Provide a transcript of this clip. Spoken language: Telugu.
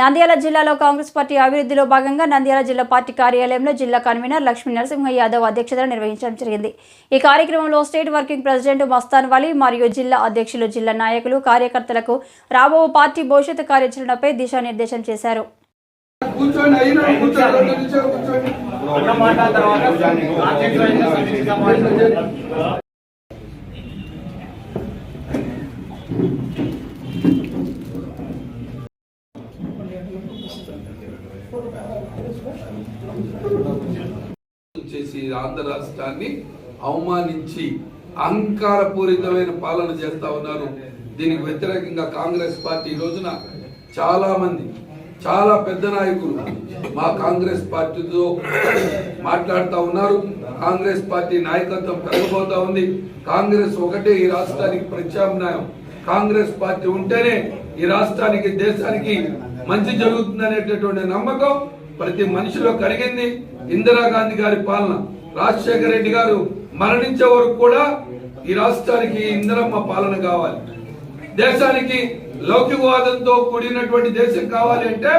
నంద్యాల జిల్లాలో కాంగ్రెస్ పార్టీ అభివృద్ధిలో భాగంగా నంద్యాల జిల్లా పార్టీ కార్యాలయంలో జిల్లా కన్వీనర్ లక్ష్మీ నరసింహ యాదవ్ అధ్యక్షతన నిర్వహించడం జరిగింది. ఈ కార్యక్రమంలో state working president Mastan Vali మరియు జిల్లా అధ్యక్షులు జిల్లా నాయకులు కార్యకర్తలకు రాబో పార్టీ భవిష్యత్తు కార్యాచరణపై దిశానిర్దేశం చేశారు. కూర్చోండి. చేసి ఆంధ్ర రాష్ట్రాన్ని అవమానించి అహంకారపూరితమైన పాలన చేస్తా ఉన్నారు. దీనికి వ్యతిరేకంగా కాంగ్రెస్ పార్టీ ఈ రోజున చాలా మంది చాలా పెద్ద నాయకులు మా కాంగ్రెస్ పార్టీతో మాట్లాడుతూ ఉన్నారు. కాంగ్రెస్ పార్టీ నాయకత్వం పెరగబోతా ఉంది. కాంగ్రెస్ ఒకటే ఈ రాష్ట్రానికి ప్రత్యామ్నాయం. కాంగ్రెస్ పార్టీ ఉంటేనే ఈ రాష్ట్రానికి దేశానికి మంచి జరుగుతుందనేటటువంటి నమ్మకం ప్రతి మనిషిలో కలిగింది. ఇందిరాగాంధీ గారి పాలన. రాజశేఖర రెడ్డి గారు మరణించే వరకు కూడా ఈ రాష్ట్రానికి ఇందిరమ్మ పాలన కావాలి. దేశానికి లౌకికవాదంతో కూడినటువంటి దేశం కావాలి అంటే